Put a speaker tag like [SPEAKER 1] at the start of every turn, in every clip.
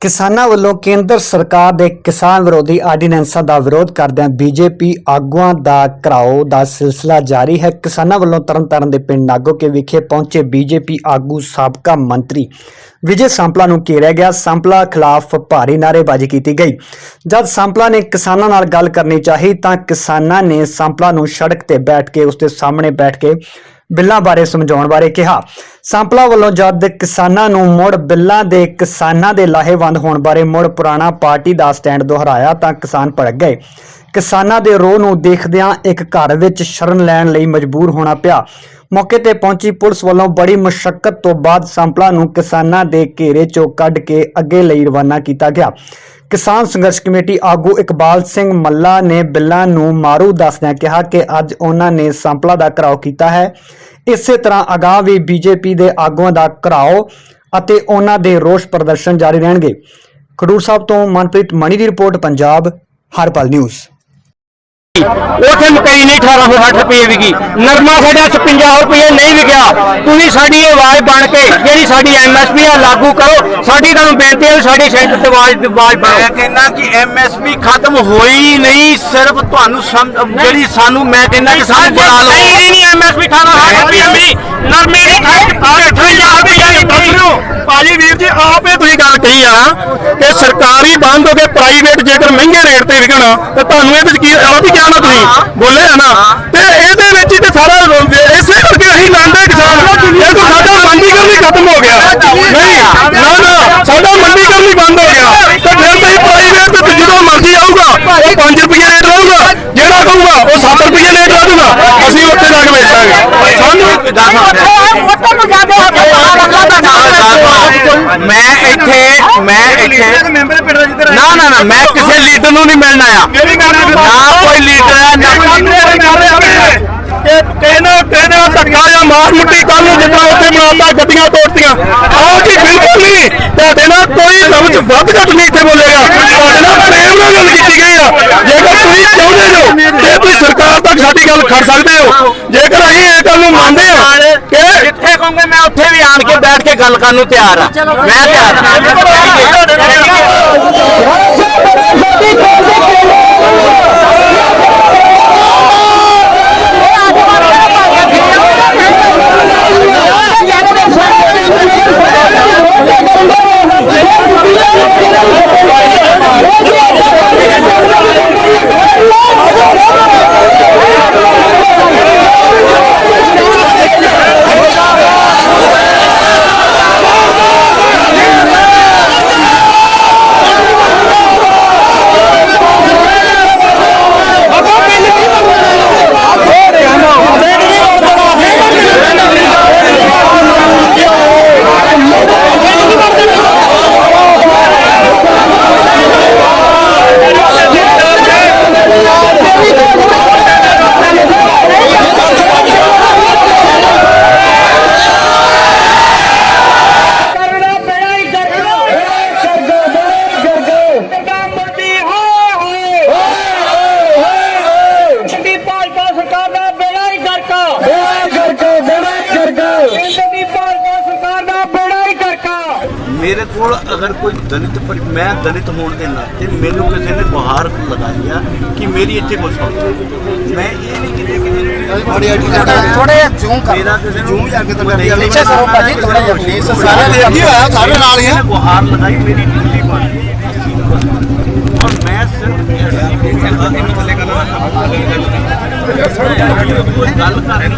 [SPEAKER 1] ਕਿਸਾਨਾਂ ਵੱਲੋਂ ਕੇਂਦਰ ਸਰਕਾਰ ਦੇ ਕਿਸਾਨ ਵਿਰੋਧੀ ਆਰਡੀਨੈਂਸਾਂ ਦਾ ਵਿਰੋਧ ਕਰਦਿਆਂ ਬੀਜੇਪੀ ਆਗੂਆਂ ਦਾ ਘਰਾਓ ਦਾ ਸਿਲਸਿਲਾ ਜਾਰੀ ਹੈ। ਕਿਸਾਨਾਂ ਵੱਲੋਂ ਤਰਨਤਾਰਨ ਦੇ ਪਿੰਡ ਨਾਗੋਕੇ ਵਿਖੇ ਪਹੁੰਚੇ ਬੀਜੇਪੀ ਆਗੂ ਸਾਬਕਾ ਮੰਤਰੀ ਵਿਜੇ ਸੰਪਲਾ ਨੂੰ ਘੇਰਿਆ ਗਿਆ। ਸੰਪਲਾ ਖਿਲਾਫ ਭਾਰੀ ਨਾਅਰੇਬਾਜ਼ੀ ਕੀਤੀ ਗਈ। ਜਦ ਸੰਪਲਾ ਨੇ ਕਿਸਾਨਾਂ ਨਾਲ ਗੱਲ ਕਰਨੀ ਚਾਹੀ ਤਾਂ ਕਿਸਾਨਾਂ ਨੇ ਸੰਪਲਾ ਨੂੰ ਸੜਕ ਤੇ ਬੈਠ ਕੇ ਉਸ ਦੇ ਸਾਹਮਣੇ ਬੈਠ ਕੇ ਬਿੱਲਾਂ ਬਾਰੇ ਸਮਝਾਉਣ ਬਾਰੇ ਕਿਹਾ। ਸੰਪਲਾ ਵੱਲੋਂ ਜਦ ਕਿਸਾਨਾਂ ਨੂੰ ਮੁੜ ਬਿੱਲਾਂ ਦੇ ਕਿਸਾਨਾਂ ਦੇ ਲਾਹੇਵੰਦ ਹੋਣ ਬਾਰੇ ਮੁੜ ਪੁਰਾਣਾ ਪਾਰਟੀ ਦਾ ਸਟੈਂਡ ਦੁਹਰਾਇਆ ਤਾਂ ਕਿਸਾਨ ਭੜਕ ਗਏ। ਕਿਸਾਨਾਂ ਦੇ ਰੋਹ ਨੂੰ ਦੇਖਦਿਆਂ ਇੱਕ ਘਰ ਵਿੱਚ ਸ਼ਰਨ ਲੈਣ ਲਈ ਮਜਬੂਰ ਹੋਣਾ ਪਿਆ। ਮੌਕੇ ਤੇ ਪਹੁੰਚੀ ਪੁਲਿਸ ਵੱਲੋਂ ਬੜੀ ਮੁਸ਼ਕਲ ਤੋਂ ਬਾਅਦ ਸੰਪਲਾ ਨੂੰ ਕਿਸਾਨਾਂ ਦੇ ਘੇਰੇ ਚੋਂ ਕੱਢ ਕੇ ਅੱਗੇ ਲਈ ਰਵਾਨਾ ਕੀਤਾ ਗਿਆ। ਕਿਸਾਨ ਸੰਘਰਸ਼ ਕਮੇਟੀ ਆਗੂ ਇਕਬਾਲ ਸਿੰਘ ਮੱਲਾ ਨੇ ਬਿੱਲਾਂ ਨੂੰ ਮਾਰੂ ਦੱਸਦਿਆਂ ਕਿਹਾ ਕਿ ਅੱਜ ਉਹਨਾਂ ਨੇ ਸੰਪਲਾ ਦਾ ਘਰਾਓ ਕੀਤਾ ਹੈ। ਇਸੇ ਤਰ੍ਹਾਂ ਅਗਾਂਹ ਵੀ ਬੀਜੇਪੀ ਦੇ ਆਗੂਆਂ ਦਾ ਘਰਾਓ ਅਤੇ ਉਹਨਾਂ ਦੇ ਰੋਸ ਪ੍ਰਦਰਸ਼ਨ ਜਾਰੀ ਰਹਿਣਗੇ। ਖਡੂਰ ਸਾਹਿਬ ਤੋਂ ਮਨਪ੍ਰੀਤ ਮਣੀ ਦੀ ਰਿਪੋਰਟ, ਪੰਜਾਬ, ਹਰਪਲ ਨਿਊਜ਼।
[SPEAKER 2] ਉਥੇ ਮਕਈ ਨਹੀਂ 1860 ਰੁਪਏ ਵਿਕੀ। ਨਰਮਾ ਸਾਡਾ 56 ਰੁਪਏ ਨਹੀਂ ਵਿਕਿਆ। ਤੁਸੀਂ ਸਾਡੀ ਇਹ ਆਵਾਜ਼ ਬਣ ਕੇ ਜਿਹੜੀ ਸਾਡੀ ਐਮਐਸਪੀ ਆ ਲਾਗੂ ਕਰੋ। ਸਾਡੀ ਤੁਹਾਨੂੰ ਬੇਨਤੀ ਹੈ ਸਾਡੀ ਸੈਂਟਰ ਤੇ ਆਵਾਜ਼ ਆਵਾਜ਼
[SPEAKER 3] ਮੈਂ
[SPEAKER 2] ਬਣਾਓ
[SPEAKER 3] ਕਹਿੰਦਾ ਕਿ ਐਮਐਸਪੀ ਖਤਮ ਹੋਈ ਨਹੀਂ ਸਿਰਫ ਤੁਹਾਨੂੰ ਜਿਹੜੀ ਸਾਨੂੰ ਮੈਂ ਕਹਿੰਦਾ ਕਿ ਸਾਨੂੰ ਬਣਾ ਲਓ।
[SPEAKER 2] ਨਹੀਂ ਨਹੀਂ ਐਮਐਸਪੀ 1860 ਰੁਪਏ ਮਿਲੀ ਨਰਮੇ ਦੀ 58 ਰੁਪਏ ਦੀ ਬਦਲੋ ਭਾਜੀ ਵੀਰ ਜੀ ਆਪੇ ਤੁਸੀਂ ਗੱਲ ਕਹੀ ਆ ਕਿ ਸਰਕਾਰੀ ਬੰਦ ਹੋ ਕੇ ਪ੍ਰਾਈਵੇਟ ਜੇਕਰ ਮਹਿੰਗੇ ਰੇਟ ਤੇ ਵਿਕਣ ਤੇ ਤੁਹਾਨੂੰ ਇਹਦੇ ਵਿੱਚ ਕੀ ਆਪ ਹੀ ਕਿਹਾ ਨਾ ਤੁਸੀਂ ਬੋਲੇ ਆ ਨਾ। ਤੇ ਇਹਦੇ ਵਿੱਚ ਹੀ ਤੇ ਸਾਰਾ ਰੋਂਦੇ ਇਸੇ ਕਰਕੇ ਅਸੀਂ ਲੜਦੇ ਕਿਸਾਨ ਇਹ ਤਾਂ ਸਾਡਾ ਮੰਡੀਕਰਨ ਹੀ ਖਤਮ ਹੋ ਗਿਆ। ਨਹੀਂ ਨਾ ਨਾ ਸਾਡਾ ਮੰਡੀਕਰਨ ਹੀ ਬੰਦ ਹੋ ਗਿਆ। ਤੇ ਫਿਰ ਤੇ ਪ੍ਰਾਈਵੇਟ ਤੇ ਜਦੋਂ ਮਰਜ਼ੀ ਆਊਗਾ ਉਹ 5 ਰੁਪਏ ਰੇਟ ਰਹੂਗਾ ਜਿਹੜਾ ਕਹੂਗਾ ਉਹ 7 ਰੁਪਏ ਰੇਟ ਲਾ ਦੂਗਾ। ਅਸੀਂ ਉੱਥੇ ਜਾ ਕੇ ਵੇਚਾਂਗੇ। ਸਾਨੂੰ
[SPEAKER 3] ਮੈਂ ਇੱਥੇ ਮੈਂ ਇੱਥੇ ਨਾ ਨਾ ਨਾ ਮੈਂ ਕਿਸੇ ਲੀਡਰ ਨੂੰ ਨਹੀਂ ਮਿਲਣ ਆਇਆ। ਨਾ ਕੋਈ ਲੀਡਰ ਹੈ ਨਾ
[SPEAKER 2] ਕਹਿਣਾ ਕਹਿਣਾ ਧੱਕਾ ਜਾਂ ਮਾਰ ਮੁੱਟੀ ਕੱਲ ਨੂੰ ਜਿੱਦਾਂ ਉੱਥੇ ਬਣਾਤਾ ਗੱਡੀਆਂ ਤੋੜਤੀਆਂ। ਆਓ ਜੀ ਬਿਲਕੁਲ ਨਹੀਂ। ਤੁਹਾਡੇ ਨਾਲ ਕੋਈ ਲਫ਼ਜ਼ ਵੱਧ ਘੱਟ ਨਹੀਂ ਇੱਥੇ ਬੋਲੇਗਾ ਤੁਹਾਡੇ ਨਾਲ ਪ੍ਰੇਮ ਨਾਲ ਗੱਲ ਕੀਤੀ ਗਈ ਆ। ਜੇਕਰ ਤੁਸੀਂ ਚਾਹੁੰਦੇ ਹੋ ਕਿ ਤੁਸੀਂ ਸਰਕਾਰ ਤੱਕ ਸਾਡੀ ਗੱਲ ਖੜ ਸਕਦੇ ਹੋ। ਜੇਕਰ ਅਸੀਂ ਇਹ ਗੱਲ ਨੂੰ ਮੰਨਦੇ ਹਾਂ ਕਿ
[SPEAKER 3] ਜਿੱਥੇ ਕਹੋਗੇ ਮੈਂ ਉੱਥੇ ਵੀ ਆਣ ਕੇ ਬੈਠ ਕੇ ਗੱਲ ਕਰਨ ਨੂੰ ਤਿਆਰ ਆ ਮੈਂ ਤਿਆਰ
[SPEAKER 4] ਕਰਨਾ ਪਿਆ ਹੀ ਕਰਨਾ ਕਰਗੋ ਕਰਗੋ ਪੰਜਾਬ ਮੰਡੀ ਹੋਏ ਹੋਏ ਚੰਗੀ ਪਾਲਕਾ ਸਰਕਾਰ ਦਾ ਬੇੜਾ ਹੀ ਗਰਕਾ ਬੇੜਾ ਗਰਕੋ ਬੇੜਾ ਗਰਕੋ ਚੰਗੀ ਪਾਲਕਾ ਸਰਕਾਰ ਦਾ ਬੇੜਾ ਹੀ ਗਰਕਾ
[SPEAKER 3] ਮੇਰੇ ਕੋਲ ਅਗਰ ਕੋਈ ਦਲਿਤ ਪਰਿ- ਮੈਂ ਦਲਿਤ ਹੋਣ ਦੇ ਨਾਤੇ ਮੈਨੂੰ ਕਿਸੇ ਨੇ ਗੁਹਾਰ ਲਗਾਈ ਆ ਕਿ ਮੇਰੀ ਇੱਥੇ ਕੁਝ ਹੋ ਮੈਂ ਇਹ ਨਹੀਂ ਕਿਤੇ ਕਿਸੇ ਨੂੰ
[SPEAKER 5] ਥੋੜੇ ਜੂਮ ਕਰ
[SPEAKER 3] ਮੇਰਾ ਕਿਸੇ ਨੂੰ ਜੂਮ ਜਾ ਕੇ
[SPEAKER 5] ਪਿੱਛੇ ਕਰੋ ਭਾਜੀ ਥੋੜਾ ਜਿਹਾ ਪਲੀਜ਼ ਸਾਰੇ ਦੇਖੀ ਹੋਇਆ ਸਾਰੇ ਨਾਲ ਹੀ ਆ।
[SPEAKER 3] ਗੁਹਾਰ ਲਗਾਈ ਮੇਰੀ ਡਿਊਟੀ ਬਣ ਗਈ ਔਰ ਮੈਂ ਸਿਰਫ ਇਹਨੂੰ ਥੱਲੇ ਕਰਨਾ ਕੋਈ ਗੱਲ ਕਰ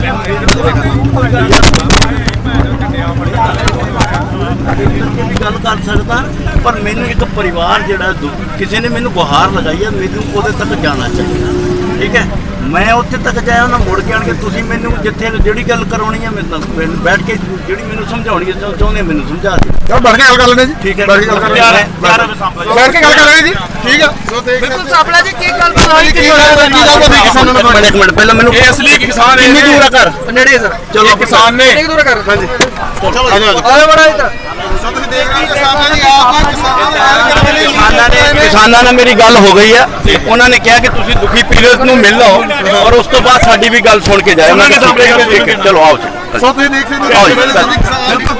[SPEAKER 3] ਗੱਲ ਕਰ ਸਕਦਾ, ਪਰ ਮੈਨੂੰ ਇੱਕ ਪਰਿਵਾਰ ਜਿਹੜਾ ਦੁ- ਕਿਸੇ ਨੇ ਮੈਨੂੰ ਗੁਹਾਰ ਲਗਾਈ ਹੈ, ਮੈਨੂੰ ਉਹਦੇ ਤੱਕ ਜਾਣਾ ਚਾਹੀਦਾ। ਠੀਕ ਹੈ? ਮੈਂ ਉੱਥੇ ਤੱਕ ਜਾਇਆ ਉਹਨਾਂ ਮੁੜ ਕੇ ਆਣ ਕੇ ਤੁਸੀਂ ਮੈਨੂੰ ਜਿੱਥੇ ਜਿਹੜੀ ਗੱਲ ਕਰਾਉਣੀ ਹੈ ਮੇਰੇ ਨਾਲ ਬੈਠ ਕੇ ਜਿਹੜੀ ਮੈਨੂੰ ਸਮਝਾਉਣੀ ਹੈ ਚਾਹੁ- ਚਾਹੁੰਦੇ ਮੈਨੂੰ ਸਮਝਾ ਦਿਓ।
[SPEAKER 5] ਚਲ ਬੈਠ ਕੇ ਗੱਲ ਕਰ ਲੈਣੇ ਜੀ।
[SPEAKER 3] ਠੀਕ ਹੈ
[SPEAKER 5] ਬੈਠ ਕੇ ਗੱਲ ਕਰ
[SPEAKER 3] ਹੈ,
[SPEAKER 5] ਲੈਣੇ
[SPEAKER 3] ਹੈ
[SPEAKER 5] ਬੈਠ ਕੇ ਗੱਲ ਕਰ ਲੈਣੇ ਜੀ। ਠੀਕ ਆ। ਬਿਲਕੁਲ ਸਾਪਲਾ ਜੀ ਕੀ ਗੱਲ ਹੋਈ ਕੀ ਗੱਲ ਕੀ ਹੋਈ? ਕਿਸਾਨਾਂ ਨਾਲ
[SPEAKER 3] ਇੱਕ ਮਿੰਟ ਪਹਿਲਾਂ ਮੈਨੂੰ
[SPEAKER 5] ਇਸ ਲਈ ਕਿਸਾਨ
[SPEAKER 3] ਕਿੰਨੀ ਦੂਰ ਆ ਘਰ?
[SPEAKER 5] ਨੇੜੇ ਸਰ।
[SPEAKER 3] ਚਲੋ
[SPEAKER 5] ਕਿਸਾਨ ਨੇ। ਕਿੰਨੀ ਦੂਰ ਕਰ ਹਾਂਜੀ। ਚਲੋ ਆਜੋ। ਬੜਾ ਇਧਰ ਤੁਸੀਂ ਦੇਖ ਰਹੇ ਹੋ ਕਿਸਾਨਾਂ ਦੀ ਆਪ
[SPEAKER 3] ਕਿਸਾਨਾਂ ਕਿਸਾਨਾਂ ਨਾਲ ਮੇਰੀ ਗੱਲ ਹੋ ਗਈ ਆ। ਉਹਨਾਂ ਨੇ ਕਿਹਾ ਕਿ ਤੁਸੀਂ ਦੁਖੀ ਪੀੜਤ ਨੂੰ ਮਿਲ ਲਓ ਔਰ ਉਸ ਤੋਂ ਬਾਅਦ ਸਾਡੀ ਵੀ ਗੱਲ ਸੁਣ ਕੇ ਹੈ, ਠੀਕ ਹੈ, ਚਲੋ ਆਓ ਜੀ।
[SPEAKER 5] ਸੋ ਤੁਸੀਂ ਦੇਖ ਸਕਦੇ ਹੋ